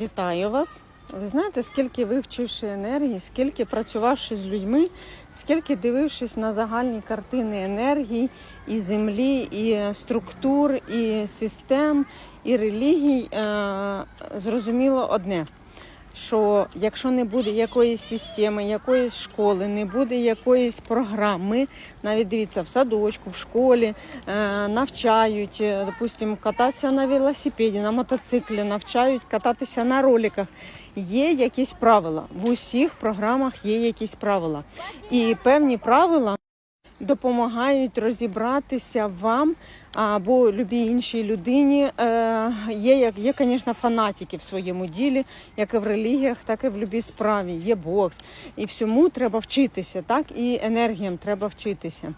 Вітаю вас. Ви знаєте, скільки вивчивши енергії, скільки працювавши з людьми, скільки дивившись на загальні картини енергії і землі, і структур, і систем, і релігій, е, зрозуміло одне. Що якщо не буде якоїсь системи, якоїсь школи, не буде якоїсь програми, навіть дивіться, в садочку, в школі е, навчають, е, допустим, кататися на велосипеді, на мотоциклі, навчають кататися на роликах. Є якісь правила. В усіх програмах є якісь правила. І певні правила допомагають розібратися вам або любій іншій людині. Е, Є, є, звісно, фанатики в своєму ділі, як і в релігіях, так і в любій справі. Є бокс. І всьому треба вчитися, так і енергіям треба вчитися.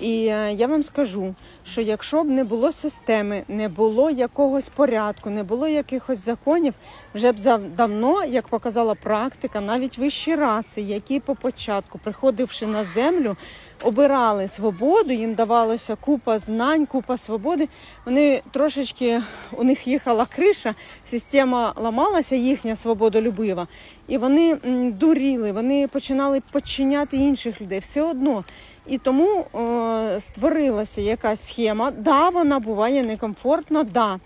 І е, я вам скажу, що якщо б не було системи, не було якогось порядку, не було якихось законів, вже б давно, як показала практика, навіть вищі раси, які по початку, приходивши на землю, обирали свободу, їм давалося купа знань, купа свободи. Вони трошечки у них їхала криша, система ламалася, їхня свободолюбива, і вони дуріли, вони починали подчиняти інших людей все одно. І тому е, створилася якась схема. Да, вона буває некомфортна, да.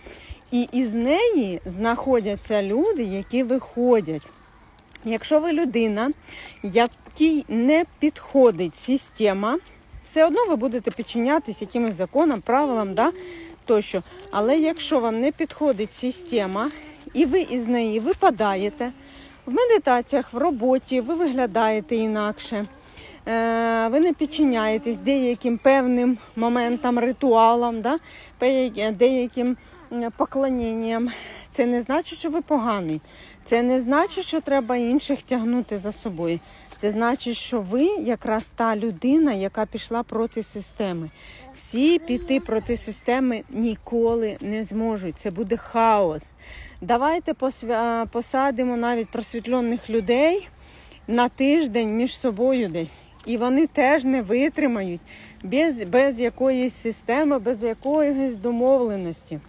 І із неї знаходяться люди, які виходять. Якщо ви людина, якій не підходить система, все одно ви будете підчинятись якимось законам, правилам, да, тощо. Але якщо вам не підходить система, і ви із неї випадаєте в медитаціях, в роботі, ви виглядаєте інакше. Е, Ви не підчиняєтесь деяким певним моментам, ритуалам, да? деяким м, поклонінням. Це не значить, що ви поганий. Це не значить, що треба інших тягнути за собою. Це значить, що ви якраз та людина, яка пішла проти системи. Всі піти проти системи ніколи не зможуть. Це буде хаос. Давайте посадимо навіть просвітлених людей на тиждень між собою десь. І вони теж не витримають без, без якоїсь системи, без якоїсь домовленості.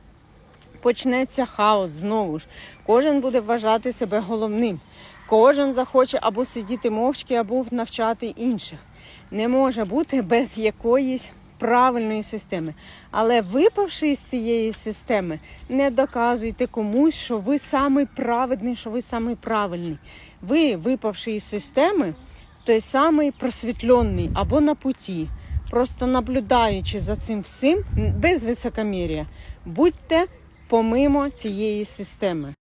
Почнеться хаос знову ж. Кожен буде вважати себе головним. Кожен захоче або сидіти мовчки, або навчати інших. Не може бути без якоїсь правильної системи. Але випавши із цієї системи, не доказуйте комусь, що ви самий праведний, що ви самий правильний. Ви, випавши із системи, той самий просвітлений або на путі. Просто наблюдаючи за цим всім без високомір'я, будьте помимо цієї системи.